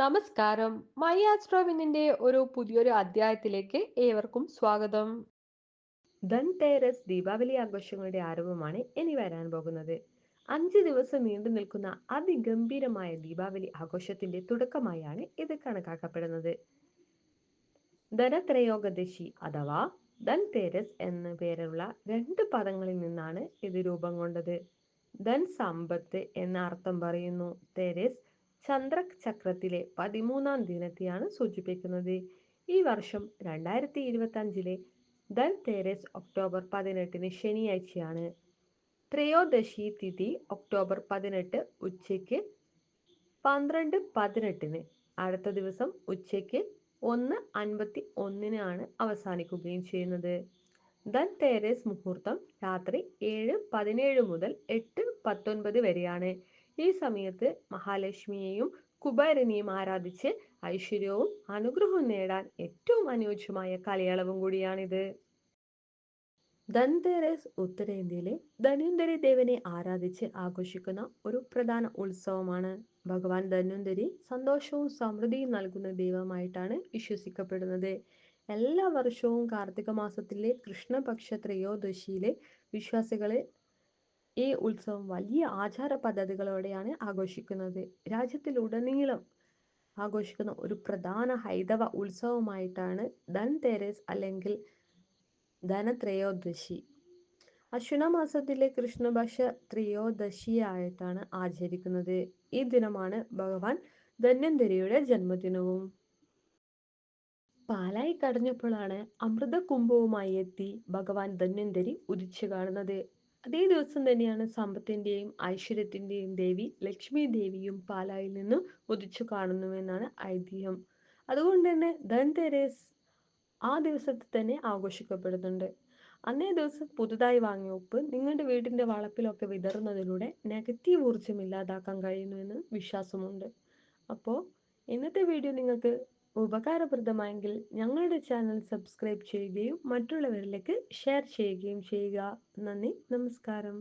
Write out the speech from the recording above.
നമസ്കാരം. മൈ ഒരു പുതിയൊരു അധ്യായത്തിലേക്ക് ഏവർക്കും സ്വാഗതം. ധൻതേരസ് ദീപാവലി ആഘോഷങ്ങളുടെ ആരംഭമാണ് ഇനി വരാൻ പോകുന്നത്. അഞ്ച് ദിവസം നീണ്ടു നിൽക്കുന്ന അതിഗംഭീരമായ ദീപാവലി ആഘോഷത്തിന്റെ തുടക്കമായാണ് ഇത് കണക്കാക്കപ്പെടുന്നത്. ധനത്രയോഗദശി അഥവാ ധൻതേരസ് എന്ന പേരുള്ള രണ്ട് പദങ്ങളിൽ നിന്നാണ് ഇത് രൂപം കൊണ്ടത്. ധൻ സമ്പത്ത് എന്ന അർത്ഥം പറയുന്നു. തേരസ് ചന്ദ്രചക്രത്തിലെ പതിമൂന്നാം ദിനത്തെയാണ് സൂചിപ്പിക്കുന്നത്. ഈ വർഷം രണ്ടായിരത്തി ഇരുപത്തി അഞ്ചിലെ ദൽ തേരസ് ഒക്ടോബർ പതിനെട്ടിന് ശനിയാഴ്ചയാണ്. ത്രയോദശി തിഥി ഒക്ടോബർ പതിനെട്ട് ഉച്ചയ്ക്ക് പന്ത്രണ്ട് പതിനെട്ടിന്. അടുത്ത ദിവസം ഉച്ചയ്ക്ക് ഒന്ന് അൻപത്തി ഒന്നിനാണ് അവസാനിക്കുകയും ചെയ്യുന്നത്. ദൻ തേരസ് മുഹൂർത്തം രാത്രി ഏഴ് പതിനേഴ് മുതൽ എട്ട് പത്തൊൻപത് വരെയാണ്. ഈ സമയത്ത് മഹാലക്ഷ്മിയെയും കുബേരനെയും ആരാധിച്ച് ഐശ്വര്യവും അനുഗ്രഹവും നേടാൻ ഏറ്റവും അനുയോജ്യമായ കാലയളവും കൂടിയാണിത്. ധൻതേരസ് ഉത്തരേന്ത്യയിലെ ധന്വന്തരി ദേവനെ ആരാധിച്ച് ആഘോഷിക്കുന്ന ഒരു പ്രധാന ഉത്സവമാണ്. ഭഗവാൻ ധന്വന്തരി സന്തോഷവും സമൃദ്ധിയും നൽകുന്ന ദൈവമായിട്ടാണ് വിശ്വസിക്കപ്പെടുന്നത്. എല്ലാ വർഷവും കാർത്തിക മാസത്തിലെ കൃഷ്ണപക്ഷ ത്രയോദശിയിലെ വിശ്വാസികളെ ഈ ഉത്സവം വലിയ ആചാര പദ്ധതികളോടെയാണ് ആഘോഷിക്കുന്നത്. രാജ്യത്തിലുടനീളം ആഘോഷിക്കുന്ന ഒരു പ്രധാന ഹൈന്ദവ ഉത്സവമായിട്ടാണ് ധൻ അല്ലെങ്കിൽ ധനത്രയോദശി. അശ്വിന മാസത്തിലെ കൃഷ്ണപക്ഷ ത്രയോദശിയായിട്ടാണ് ആചരിക്കുന്നത്. ഈ ദിനമാണ് ഭഗവാൻ ധന്വന്തരിയുടെ ജന്മദിനവും. പാലായി കടഞ്ഞപ്പോഴാണ് അമൃത കുംഭവുമായി എത്തി ഭഗവാൻ ധന്വന്തരി ഉദിച്ചു കാണുന്നത്. അതേ ദിവസം തന്നെയാണ് സമ്പത്തിന്റെയും ഐശ്വര്യത്തിന്റെയും ദേവി ലക്ഷ്മി ദേവിയും പാലായിൽ നിന്നും ഉദിച്ചു കാണുന്നുവെന്നാണ് ഐതിഹ്യം. അതുകൊണ്ട് തന്നെ ധൻതെരേസ് ആ ദിവസത്തിൽ തന്നെ ആഘോഷിക്കപ്പെടുന്നുണ്ട്. അന്നേ ദിവസം പുതുതായി വാങ്ങിയ ഉപ്പ് നിങ്ങളുടെ വീടിന്റെ വളപ്പിലൊക്കെ വിതറുന്നതിലൂടെ നെഗറ്റീവ് ഊർജം ഇല്ലാതാക്കാൻ കഴിയുന്നുവെന്ന് വിശ്വാസമുണ്ട്. അപ്പോൾ ഇന്നത്തെ വീഡിയോ നിങ്ങൾക്ക് ഉപകാരപ്രദമായെങ്കിൽ ഞങ്ങളുടെ ചാനൽ സബ്സ്ക്രൈബ് ചെയ്യുകയും മറ്റുള്ളവരിലേക്ക് ഷെയർ ചെയ്യുകയും ചെയ്യുക. നന്ദി നമസ്കാരം.